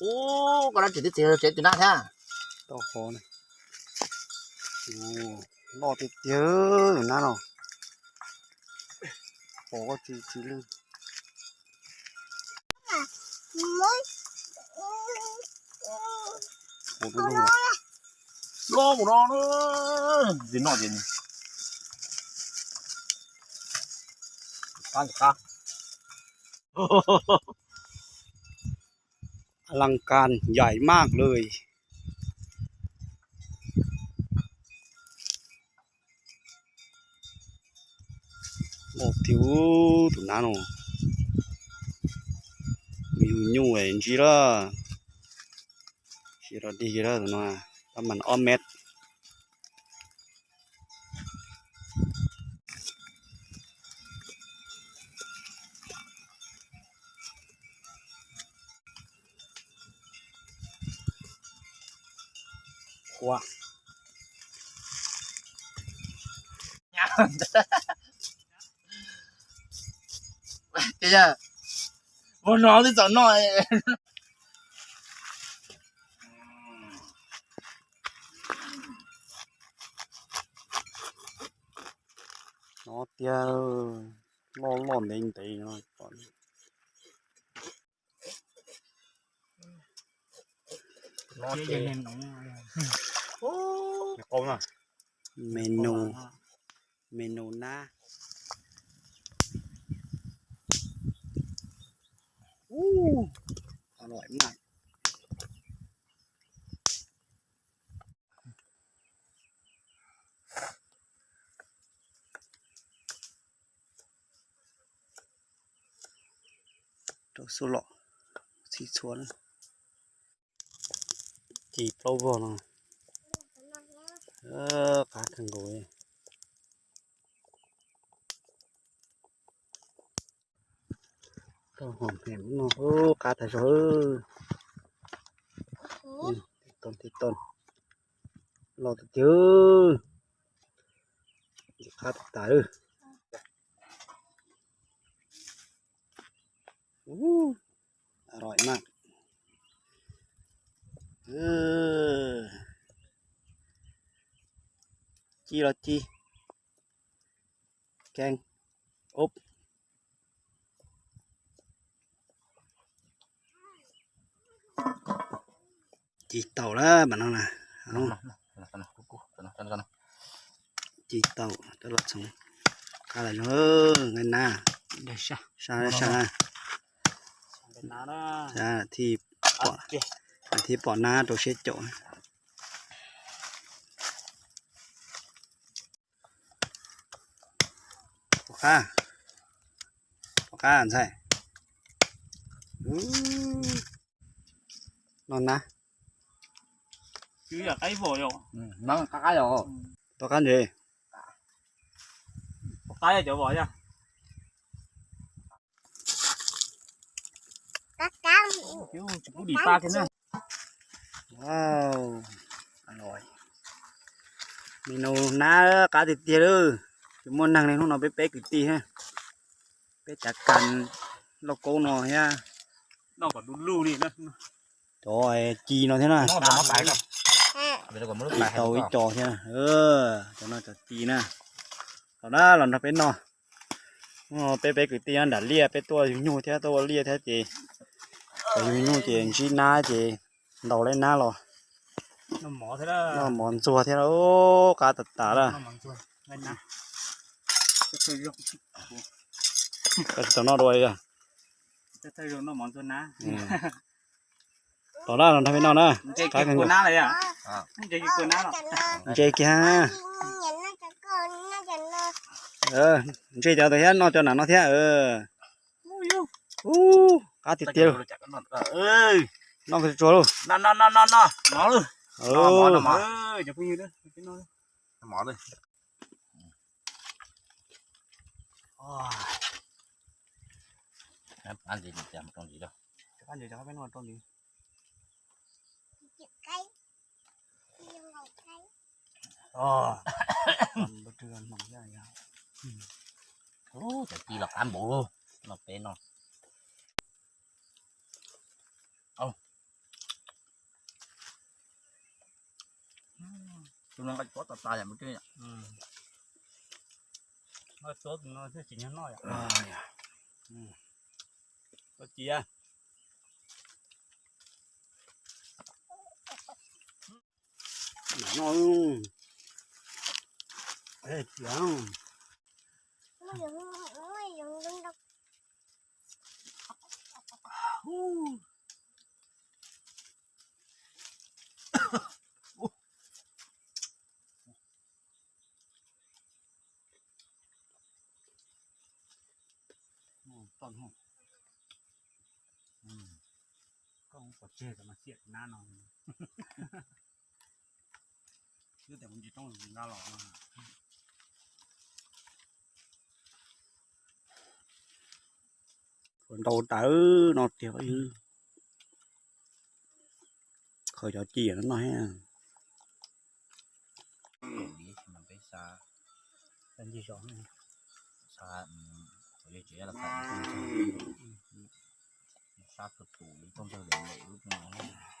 โอ้กำลังจุดที่สี่เจอดจุดหน้าแท้ต่อคอนี่โอ้รอติดเยอะอยู่นะเนาอโอ้ก็จีจีลึงโอ้เป็นลูกรอหมดรอเลยจีนอดจีนตั้งขาอลังการใหญ่มากเลย một thiếu thủ nano miu nhu ấy chỉ đó chỉ đó đi đó tụi nó tao mình om mét Wow. Chị chưa? Vô nó thì chẳng nói. nó tiêu mòn mòn đinh tí rồi còn nó tiêu Mẹ con à. Menu. Menu na. Uh, อร่อยมากตัวสุลอสีชวนจีโปรโบนะเออขาดทางเลยก็หอมแหมเนาะโอ้ขาดแต่เออติต้นที่ต้นเราติดเจอะขาดตายเลยอร่อยมาก เออ chi là chi keng úp chỉ tàu đó bạn nó nè không chỉ tàu đó là xong cá là nhớ ngày na sa sa sa sa thì bỏ thì bỏ na đồ sẽ chỗ non 가. rồi, 안 ừ, ừ. cá rồi, to 유야, 까이버요. cá 난 까요. 또 간지. cá 뭐야. Kiểu chú đi ba thế nào. Wow. Rồi. Mình nấu na cá thịt tiêu ư. มอนนั่งในห้องนอนเป๊ะๆกี่ตีฮะเป๊ะจากกันเราโกงนอยฮะนอกกว่าดุลู่นี่นะจอยจีนอนเท่านั้นนอกจากมาไปกับไปแล้วก็มไปเตาอีจอใช่ไหมเออตอนนั้นจะจีนะตอนนั้นหล่อนทำเป็นนออ๋อเป๊ะๆกี่ตีอันดัดเลียเป๊ะตัวอยู่นู่นแท้ตัวเลียแท้เจอยู่นู่นเจชี้หน้าเจเราเล่นหน้าเราน้ำหมอเท่าน้ำหมอนซัวเท่าโอ้กาตัดตาละน้ำหมอนัวเล่นนะ tertarik tertarik rồi à tertarik nó món tuần na tỏ ra làm thay nó nè chơi cái quần na này à chơi cái quần na rồi chơi kia ờ chơi cho thấy nó cho nó nó thế ờ u cá thịt tiêu nó cái chỗ luôn nó nó nó nó nó nó luôn ờ nó mỏ nó mỏ ơi chụp như đó nó mỏ đây nó ăn gì thì làm con gì đâu chắc ăn gì chắc phải nuôi con gì ờ bữa trưa ăn mỏng ra nhau ô thật chi là ăn bộ luôn nó bé non ô chúng nó có tạt tạt làm bữa trưa nhỉ ừ nó tốt nó sẽ chỉ nhắn nói ạ à. ừ. có chị à dạ, nó luôn ê chị à nó dùng nó dùng đông đông ก่นห้งอืมก็ปดเจ็บมาเสียดหน้านอนเนื่องแต่มันจะต้องยิงกาหลอกมาฝนตตื้อนอนเดียวออยจะเจียนน้อยฮะันเป็นที่สองสามขาจะเจอยแล้วครับตัดประตูต้องเดินหลบลุกมา